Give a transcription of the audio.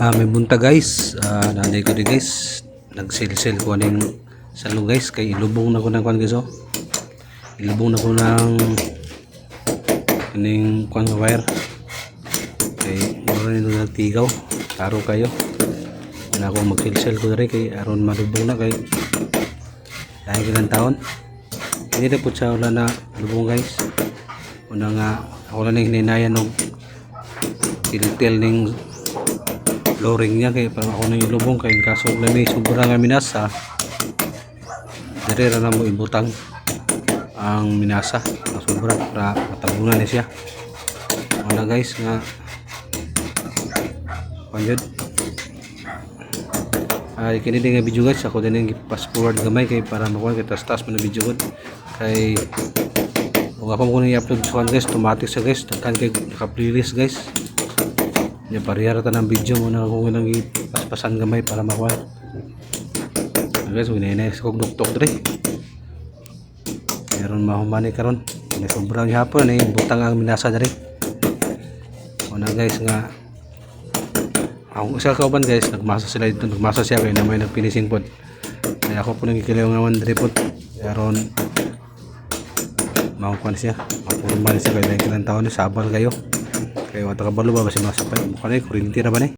Ah, may bunta guys. Ah, nanay ko di guys. Nag-sell-sell ko ning salo guys kay ilubong na ko ng kwan guys oh. Ilubong na ko ng ning kwan wire. Kay mura nito nagtigaw. Taro kayo. Wala akong mag-sell-sell ko diri kay aron malubong na kay dahil ilang taon. Hindi na po siya wala na lubong guys. Una nga ako lang nang hininayan og tilitil ning flooring niya kay parang ako nang ilubong kay kaso na may sobra nga minasa dire na mo ibutang ang minasa. Ang sobra para matabunan ni siya. Wala guys nga. Panjud ay kini din nga video guys. Ako din yung pass forward gamay kay para makuha kay tas tas mo na video gud kay kung ako mo i-upload sa guys. Automatic sa guys. Kan kay naka playlist guys niya parehara ta ng video mo na kung nang paspasan gamay para makuha guys wala na sa kog doktok dre. Meron mahumani karon na sobrang hapon eh butang ang minasa dre. Una guys nga. Ang isa kauban guys nagmasa sila dito nagmasa siya kay na may nagpinising pod. Kaya ako po nagkikiliw nga man dre pod. Karon makukuha siya. Makukuha siya kaya dahil kilang taon sabal kayo kaya wata ka balo ba ba si masapay mukha na eh kurinti na ba eh